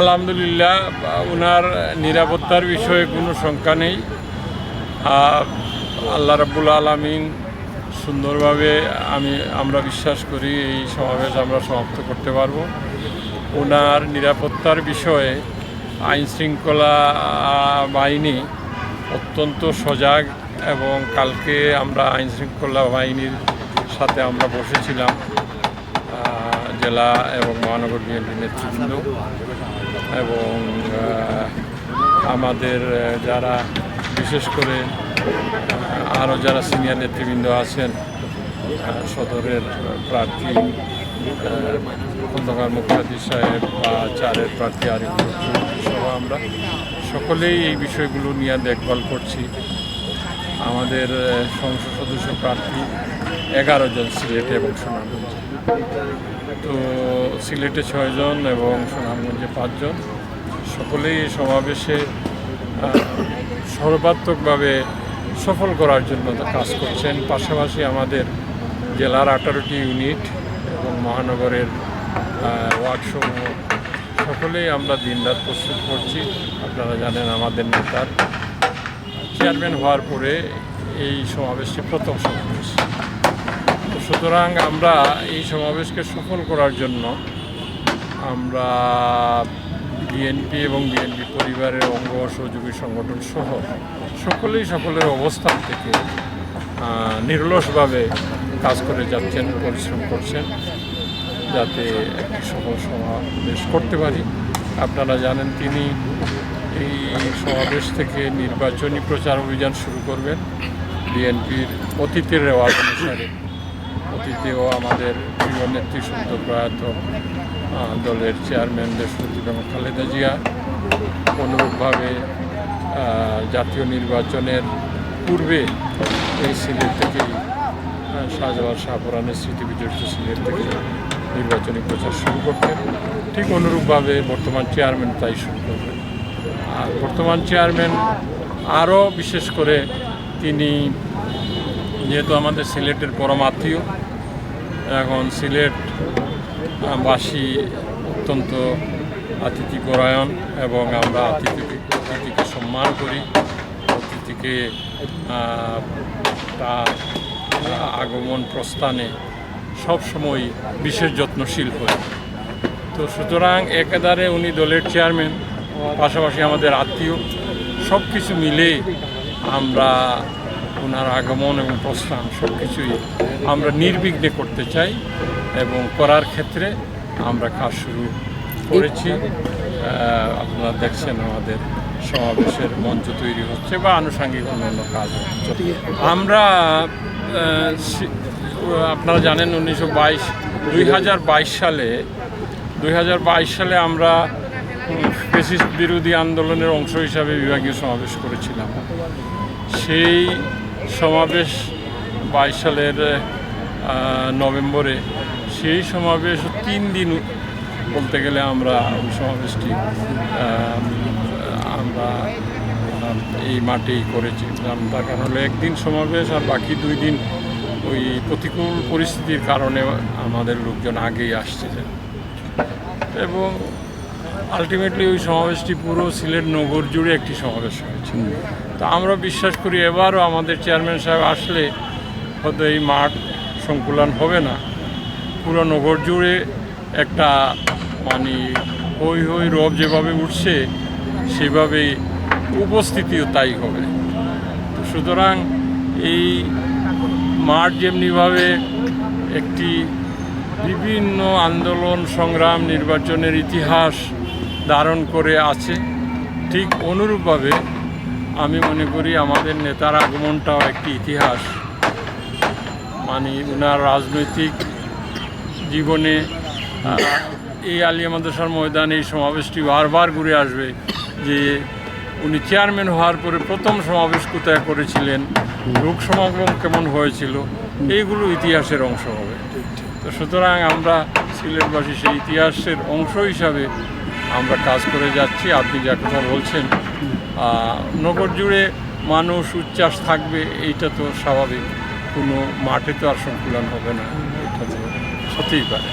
আলহামদুলিল্লাহ ওনার নিরাপত্তার বিষয়ে কোনো শঙ্কা নেই। আল্লাহ রাব্বুল আলমিন সুন্দরভাবে আমি, আমরা বিশ্বাস করি এই সমাবেশ আমরা সমাপ্ত করতে পারব। ওনার নিরাপত্তার বিষয়ে আইন শৃঙ্খলা বাহিনী অত্যন্ত সজাগ এবং কালকে আমরা আইন শৃঙ্খলা বাহিনীর সাথে আমরা বসেছিলাম। জেলা এবং মহানগর বিএনপি নেতৃবৃন্দ এবং আমাদের যারা বিশেষ করে আরও যারা সিনিয়র নেতৃবৃন্দ আছেন সদরের প্রার্থী খন্দকার মুখ্যাদি সাহেব বা চারের প্রার্থী আরিফ সহ আমরা সকলেই এই বিষয়গুলো নিয়ে দেখভাল করছি। আমাদের সংসদ সদস্য প্রার্থী এগারো জন সিলেট এবং সুনামগঞ্জে। তো সিলেটে ছয়জন এবং সুনামগঞ্জে পাঁচজন সকলেই সমাবেশে সর্বাত্মকভাবে সফল করার জন্য কাজ করছেন। পাশাপাশি আমাদের জেলার আঠারোটি ইউনিট এবং মহানগরের ওয়ার্ডসমূহ। সকলেই আমরা দিনরাত প্রস্তুত করছি। আপনারা জানেন আমাদের নেতার চেয়ারম্যান হওয়ার পরে এই সমাবেশটি প্রথম সমাবেশ। সুতরাং আমরা এই সমাবেশকে সফল করার জন্য আমরা বিএনপি এবং বিএনপি পরিবারের অঙ্গ সহযোগী সংগঠন সহ সকলেই সকলের অবস্থান থেকে নিরলসভাবে কাজ করে যাচ্ছেন, পরিশ্রম করছেন যাতে একটি সফল সমাবেশ করতে পারি। আপনারা জানেন তিনি এই সমাবেশ থেকে নির্বাচনী প্রচার অভিযান শুরু করবেন। বিএনপির অতীতের রেওয়াজ অনুসারে। অতীতেও আমাদের প্রিয় নেত্রী সদ্য প্রয়াত দলের চেয়ারম্যান দেশপতি বেগম খালেদা জিয়া, অনুরূপভাবে জাতীয় নির্বাচনের পূর্বে এই সিলেট থেকেই শাহজালাল শাহপুরানের স্মৃতি বিজড়িত সিলেট থেকে নির্বাচনী প্রচার শুরু করতেন ঠিক অনুরূপভাবে বর্তমান চেয়ারম্যান তাই শুরু করবেন আর বর্তমান চেয়ারম্যান আরও বিশেষ করে তিনি যেহেতু আমাদের সিলেটের পরম আত্মীয় এখন সিলেট বাসী অত্যন্ত অতিথি পরায়ণ এবং আমরা অতিথিকে অতিথিকে সম্মান করি। অতিথিকে তার আগমন প্রস্থানে সবসময় বিশেষ যত্নশীল হই তো সুতরাং একাধারে উনি দলের চেয়ারম্যান, পাশাপাশি আমাদের আত্মীয় সব কিছু মিলে আমরা ওনার আগমন এবং প্রস্থান সব কিছুই আমরা নির্বিঘ্নে করতে চাই এবং করার ক্ষেত্রে আমরা কাজ শুরু করেছি। আপনারা দেখছেন আমাদের সমাবেশের মঞ্চ তৈরি হচ্ছে বা আনুষঙ্গিক অন্যান্য কাজ হচ্ছে। আমরা আপনারা জানেন উনিশশো বাইশ, দুই হাজার বাইশ সালে, দুই হাজার বাইশ সালে আমরা ফেসিস্ট বিরোধী আন্দোলনের অংশ হিসাবে বিভাগীয় সমাবেশ করেছিলাম। সেই সমাবেশ বাইশ সালের নভেম্বরে। সেই সমাবেশ তিন দিন বলতে গেলে আমরা ওই সমাবেশটি আমরা এই মাঠেই করেছি। তার কারণ হলো একদিন সমাবেশ আর বাকি দুই দিন ওই প্রতিকূল পরিস্থিতির কারণে আমাদের লোকজন আগেই আসছিলেন এবং আলটিমেটলি ওই সমাবেশটি পুরো সিলেট নগর জুড়ে একটি সমাবেশ হয়েছে। তো আমরা বিশ্বাস করি এবারও আমাদের চেয়ারম্যান সাহেব আসলে হয়তো এই মাঠ সংকুলন হবে না। পুরো নগর জুড়ে একটা মানে হই হই রব যেভাবে উঠছে, সেভাবেই উপস্থিতিও তাই হবে। সুতরাং এই মাঠ যেমনিভাবে একটি বিভিন্ন আন্দোলন, সংগ্রাম, নির্বাচনের ইতিহাস ধারণ করে আছে। ঠিক অনুরূপভাবে আমি মনে করি আমাদের নেতার আগমনটাও একটি ইতিহাস। মানে ওনার রাজনৈতিক জীবনে এই আলিয়া মাদ্রাসার ময়দানে এই সমাবেশটি বারবার ঘুরে আসবে যে উনি চেয়ারম্যান হওয়ার পরে প্রথম সমাবেশ কোথায় করেছিলেন, লোক সমাগম কেমন হয়েছিল, এইগুলো ইতিহাসের অংশ হবে। তো সুতরাং আমরা সিলেটবাসী সেই ইতিহাসের অংশ হিসাবে আমরা কাজ করে যাচ্ছি, আপনি যা কথা বলছেন। নগর জুড়ে মানুষ উচ্ছ্বাস থাকবে, এইটা তো স্বাভাবিক। কোনো মাঠে তো আর সংকুলন হবে না, এটা তো হতেই পারে।